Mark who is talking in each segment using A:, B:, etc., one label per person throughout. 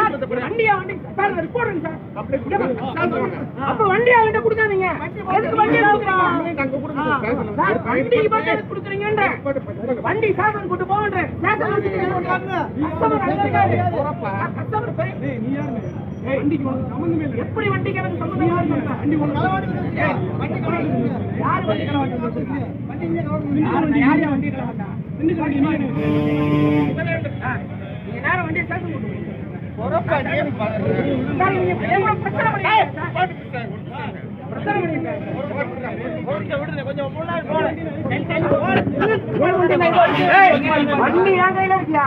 A: அப்ப- வண்டியா வண்டி சார் அது போடுங்க சார் இங்க வண்டி கொடுக்காதீங்க வண்டி கொடுக்குறோம் எதுக்கு கொடுக்குறீங்கன்ற வண்டி கூட்டு கஸ்டமர் எப்படி வண்டிக்கு எனக்கு சம்பந்தம் யாரு வண்டி களவாட்டம் யாரு யாரு வண்டி களவாட்டா ஆ, நீங்க நேரா வண்டியை ஸ்டேஷன் கூட்டு போங்க. சார், நீங்க எவ்வளவு பிரச்சனை பண்ணீங்க சார்? பிரச்சனை பண்ணீங்க ஏய், வண்டி கையில இருக்கியா?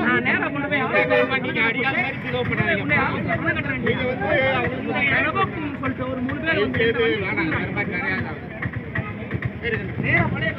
A: நான் நேரா கொண்டு போய் சொல்லிட்டு ஒரு மூணு பேர் பழைய